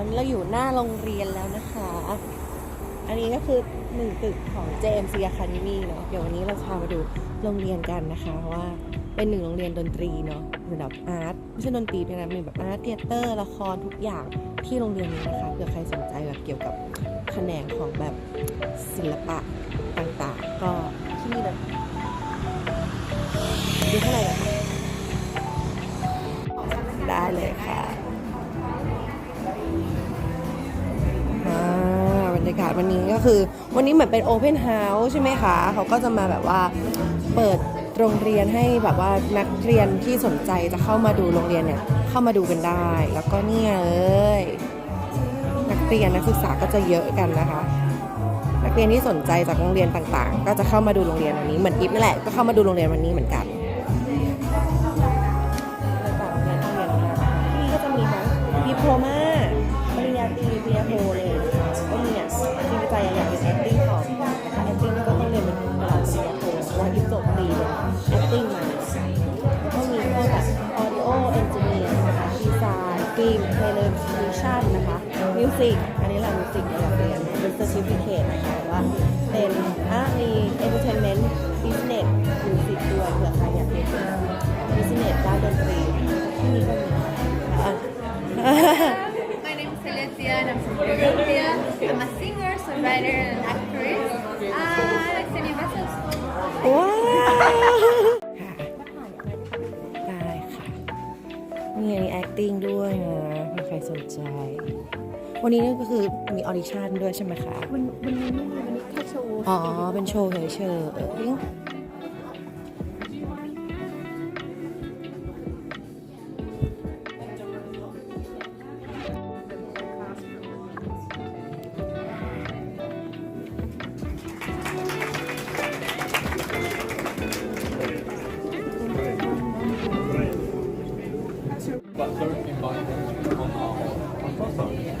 ตอนนี้เราอยู่หน้าโรงเรียนแล้วนะคะ อันนี้ก็คือหนึ่งตึกของ JMC Academy เนาะเดี๋ยววันนี้เราพามาดูโรงเรียนกันนะคะว่าเป็นหนึ่งโรงเรียนดนตรีเนาะเหมือนแบบอาร์ตไม่ใช่ดนตรีด้วยนะมีแบบอาร์ตเทเตอร์ละครทุกอย่างที่โรงเรียนนี้นะคะเผื่อใครสนใจแบบเกี่ยวกับแขนงของแบบศิลปะต่างๆ ก็ที่นี่เลยดูข้างในเลยค่ะได้เลยค่ะ รรยากาศวันนี้ก็คือ วันนี้เหมือนเป็นโอเพนเฮาส์ใช่ไหมคะ เขาก็จะมาแบบว่าเปิดโรงเรียนให้แบบว่านักเรียนที่สนใจจะเข้ามาดูโรงเรียนเนี่ยเข้ามาดูกันได้ แล้วก็เนี่ยเลยนักเรียนนักศึกษาก็จะเยอะกันนะคะ นักเรียนที่สนใจจากโรงเรียนต่างๆ ก็จะเข้ามาดูโรงเรียนวันนี้เหมือนอีฟนั่นแหละก็เข้ามาดูโรงเรียนวันนี้เหมือนกันที่ก็จะมีทั้งดิโพมาปริญญาตรีปริญญาโทเลย วันนี้นี่ก็คือมีออดิชั่นด้วยใช่ไหมคะ วันวันนี้ไม่มีวันนี้แค่โชว์ อ๋อ เป็นโชว์เฉยๆ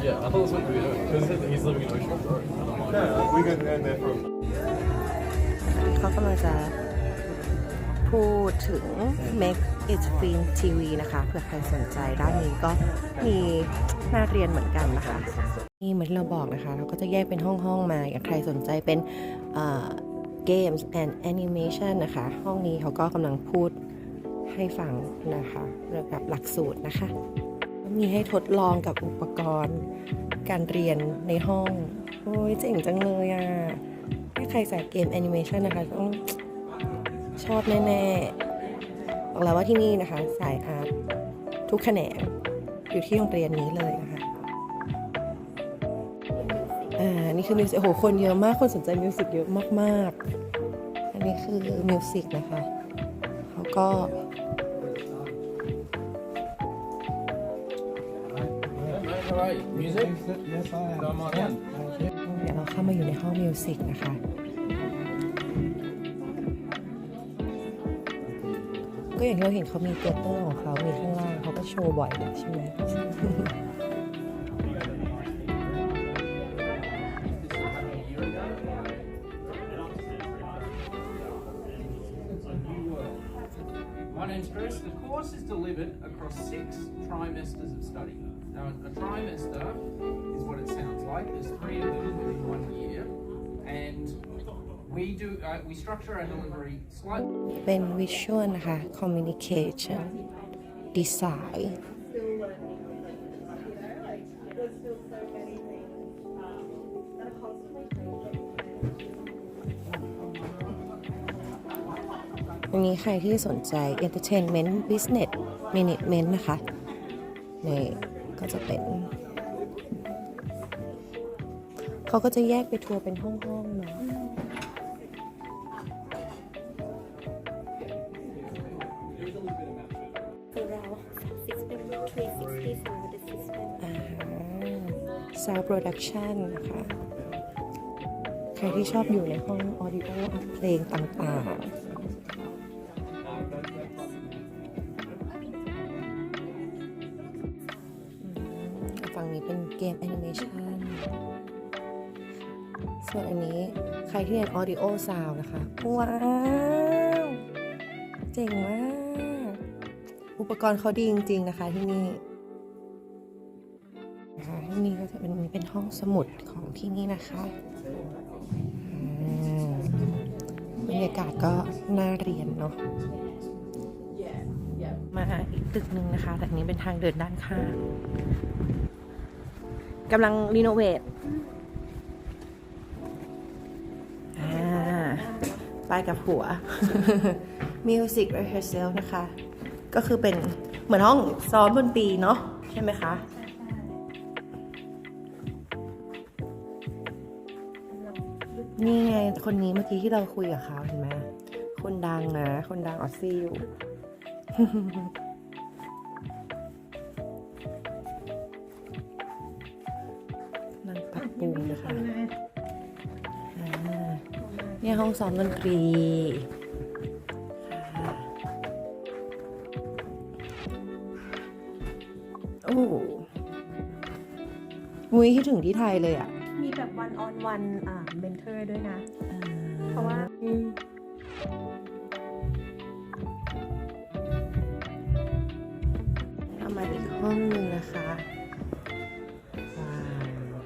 Yeah, I thought that's what we were doing. Because it says that he's living in Ocean Grove. I don't mind. No, we go down there for เขากำลังจะพูดถึง Make It Film TV นะคะเผื่อใครสนใจด้านนี้ก็มีน่าเรียนเหมือนกันนะคะ นี่เหมือนที่เราบอกนะคะ เราก็จะแยกเป็นห้องห้องๆมาอย่างใครสนใจเป็นเอ่อ Games and Animation นะคะ ห้องนี้เขาก็กำลังพูดให้ฟังนะคะเกี่ยวกับหลักสูตรนะคะ มีให้ทดลองกับอุปกรณ์ การเรียนในห้อง โอ้ยเจ๋งจังเลยอะ ถ้าใครใส่เกมแอนิเมชันนะคะต้องชอบแน่ๆบอกแล้วว่าที่นี่นะคะ สายอาร์ตทุกแขนงอยู่ที่โรงเรียนนี้เลยนะคะอ่า นี่คือมิวสิกโอ้โหคนเยอะมาก คนสนใจมิวสิกเยอะมากๆ อันนี้คือมิวสิกนะคะ เขาก็ right, music. Yes, I am. Come on in. เดี๋ยวเราเข้ามาอยู่ในห้องมิวสิกนะคะก็อย่างที่เราเห็นเขามีเกเตอร์ของเขามีข้างล่างเขาก็โชว์บ่อยนะใช่ไหม เป็นวิชวลนะคะ communication design อันนี้ใครที่สนใจ entertainment business management นะคะ นี่ก็จะเป็น เขาก็จะแยกไปทัวร์เป็นห้องๆเนาะ sound production นะคะ ใครที่ชอบอยู่ในห้อง audio อัดเพลงต่างๆ ฝั่งนี้เป็นเกมแอนิเมชันส่วนอันนี้ใครที่เรียน audio sound นะคะ ว้าว เจ๋งมาก อุปกรณ์เขาดีจริง ๆ นะคะที่นี่ นะคะนี่ก็จะเป็นเป็นห้องสมุดของที่นี่นะคะอืมบรรยากาศก็น่าเรียนเนาะมาอีกตึกหนึ่งนะคะแต่นี้เป็นทางเดินด้านข้างกำลังรีโนเวทอ่าไปกับหัว Music Rehearsal นะคะ ก็คือเป็นเหมือนห้องซ้อมดนตรีเนาะใช่ไหมคะ นี่ไงคนนี้เมื่อกี้ที่เราคุยกับเขาเห็นไหมคนดังนะ คนดังออสซี่อยู่ นั่งปรับปรุงนะคะเนี่ยห้องซ้อมดนตรีค่ะโอ้มุ้ยคิดถึงที่ไทยเลยอะ วันออนวันอ่าเมนเทอร์ด้วยนะเพเพราะว่า เอามาอีกห้องหนึ่งนะคะว้าว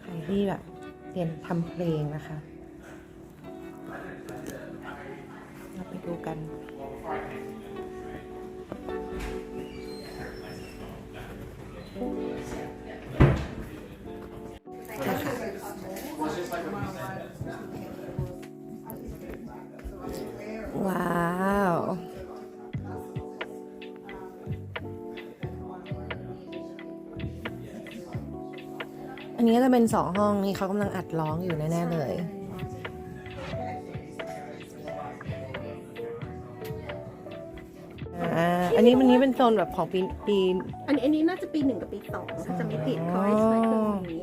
ใครที่แบบเรียนทำเพลงนะคะ นนี้ก็จะเป็นสองห้องนี่เขากำลังอัดร้องอยู่แน่ๆเลยอ่าอันนี้วันนี้เป็นโซนแบบของปีปีอันนี้อันนี้น่าจะปีหนึ่งกับปีสองถ้าจะไม่ผิดเขาให้ใช้เครื่องนี้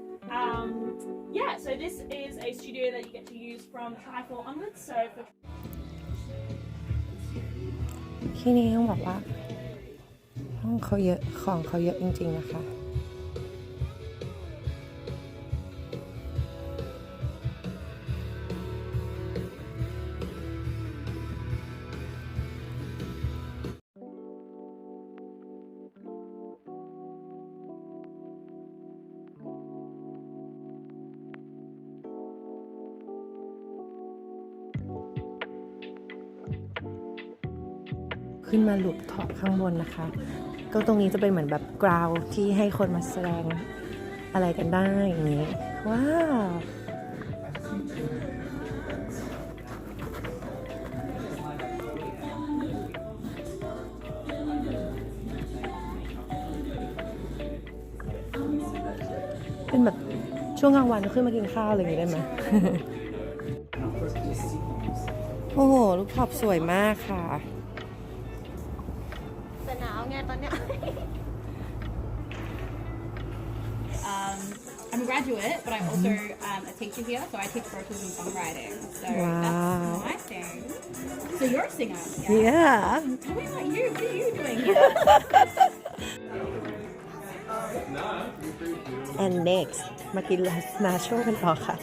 Um, yeah, so this is a studio that you get to use from Trifle onwards. So for ที่นี่ต้องบอกว่า ห้องเขาเยอะของเขาเยอะจริง ๆ นะคะ ขึ้นมาหลุดท็อปข้างบนนะคะ ก็ตรงนี้จะเป็นเหมือนแบบกราวที่ให้คนมาแสดงอะไรกันได้อย่างนี้ ว้าวเป็นแบบช่วงกลางวันขึ้นมากินข้าวอะไรอย่างนี้ได้ไหมโอ้โห ลูกท็อปสวยมากค่ะ แต่หนาวไงตอนเนี้ย Um, I'm a graduate, but I'm also um, a teacher here, so I teach vocals and songwriting. So Wow. that's my thing. So you're a singer. Yeah. yeah Tell me about you. What are you doing here? and next มากินนาโชกันต่อค่ะ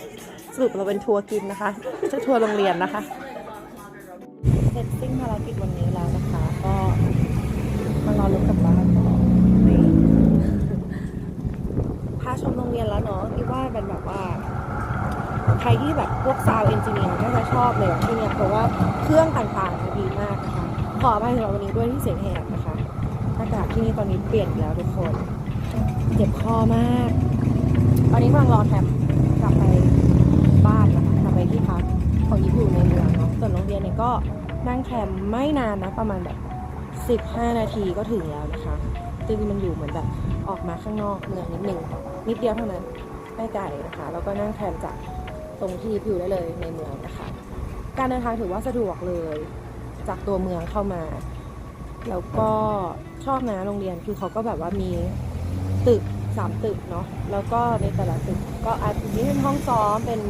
สรุปเราเป็นทัวร์กินนะคะไม่ใช่ทัวร์โรงเรียนนะคะ เสร็จสิ้นภารกิจวันนี้แล้วนะคะ ก็มา รอรถกลับบ้านต่อนี่พาชมโรงเรียนแล้วเนาะคิดว่าเป็นแบบว่า ใครที่แบบพวกซาวเอนจิเนียร์ก็จะชอบเลยที่เนี่ยเพราะว่าเครื่องต่างๆจะดีมากนะคะขออภัยสำหรับวันนี้ด้วยที่เสียงแหบนะคะอากาศที่นี่ตอนนี้เปลี่ยนแล้วทุกคน เจ็บคอมาก ตอนนี้กำลังรอแคมกลับไปบ้านนะคะกลับไปที่พักของยิปอยู่ในเมืองเนาะส่วนโรงเรียนเนี่ยก็นั่งแคมไม่นานนะประมาณแบบ 15 นาทีก็ถึงแล้วนะคะจริงๆมันอยู่เหมือนแบบออกมาข้างนอกเมืองนิดหนึ่งนิดเดียวเท่านั้นไม่ไกลนะคะ แล้วก็นั่งแทนจากตรงที่พิวได้เลยในเมืองนะคะ การเดินทางถือว่าสะดวกเลยจากตัวเมืองเข้ามา แล้วก็ชอบนะโรงเรียนคือเขาก็แบบว่ามีตึกสามตึกเนาะแล้วก็ในแต่ละตึกก็อาจจะมีเป็นห้องซ้อมเป็น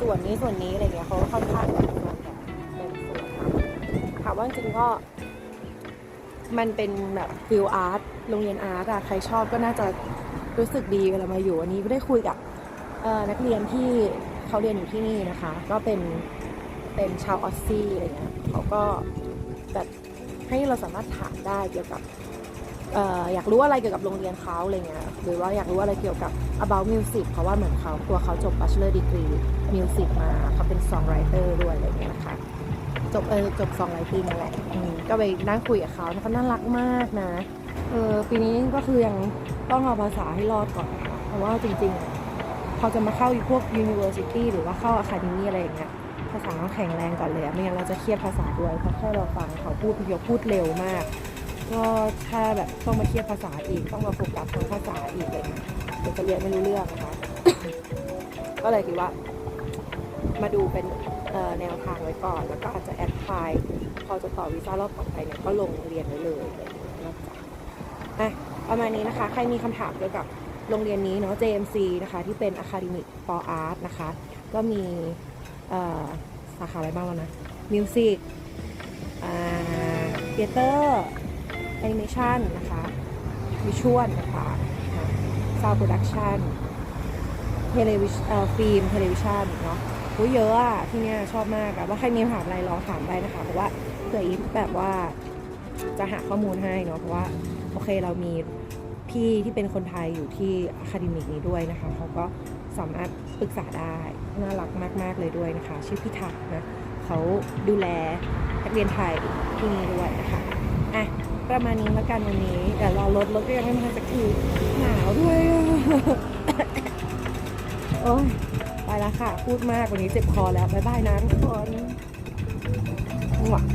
ส่วนนี้ส่วนนี้อะไรเงี้ยเขาก็ค่อนข้างแบบแบบเป็นส่วนถามว่าจริงก็ มันเป็นแบบฟิลอาร์ตโรงเรียนอาร์ตอะใครชอบก็น่าจะรู้สึกดีเวลามาอยู่อันนี้ก็ได้คุยกับนักเรียนที่เขาเรียนอยู่ที่นี่นะคะ ก็เป็นเป็นชาวออสซี่อะไรเงี้ยเขาก็แบบให้เราสามารถถามได้เกี่ยวกับอยากรู้อะไรเกี่ยวกับโรงเรียนเขาอะไรเงี้ยหรือว่าอยากรู้อะไรเกี่ยวกับ about music เพราะว่าเหมือนเขาตัวเขาจบ bachelor degree music มาเขาเป็น songwriter ด้วยอะไรเงี้ยนะคะ บเออจบซองไลติ้งนั่นแหละอืมก็ไปนั่งคุยกับเขาเขาน่ารักมากนะ เออปีนี้ก็คือยังต้องเอาภาษาให้รอดก่อนนะคะเพราะว่าจริงๆอะพอจะมาเข้าพวก university หรือว่าเข้า academy อะไรอย่างเงี้ย ภาษาต้องแข็งแรงก่อนเลยอะไม่งั้นเราจะเครียดภาษาด้วย เพราะแค่เราฟังเขาพูดเดียวพูดเร็วมาก ก็ถ้าแบบต้องมาเครียดภาษาอีก ต้องมาโฟกัสทางภาษาอีกอะไรเงี้ยเดี๋ยวจะเรียนไม่รู้เรื่องนะคะ ก็เลยคิดว่า มาดูเป็นเอ่อ แนวทางไว้ก่อน แล้วก็อาจจะแอดพลายพอจะต่อวีซ่ารอบต่อไปเนี่ยก็ลงเรียนไว้เลยนอกจากอะประมาณนี้นะคะ ใครมีคำถามเกี่ยวกับโรงเรียนนี้เนาะ JMC นะคะ ที่เป็น Academic for Art นะคะ ก็มีสาขาอะไรบ้างวะนะ Music อ่า Theater Animation นะคะ Visual นะคะนะ Sound Production เทเลวิชเอฟิล์มเทเลวิชันเนาะ อุ้ยเยอะอะที่เนี้ยชอบมากอะว่าใครมีคำถามอะไรลองถามได้นะคะเพราะว่าเผื่ออีฟแบบว่าจะหาข้อมูลให้เนาะเพราะว่าโอเคเรามีพี่ที่เป็นคนไทยอยู่ที่อะคาเดมิกนี้ด้วยนะคะเขาก็สามารถปรึกษาได้น่ารักมาก ๆ เลยด้วยนะคะ ชื่อพิทักนะเขาดูแลนักเรียนไทยที่นี่ด้วยนะคะอะประมาณนี้แล้วกันวันนี้เดี๋ยวรอรถรถก็ยังไม่มาสักทีหนาวด้วยอะโอ้ย แล้วค่ะ พูดมากวันนี้เจ็บคอแล้ว บ๊ายบายนะทุกคนหวัง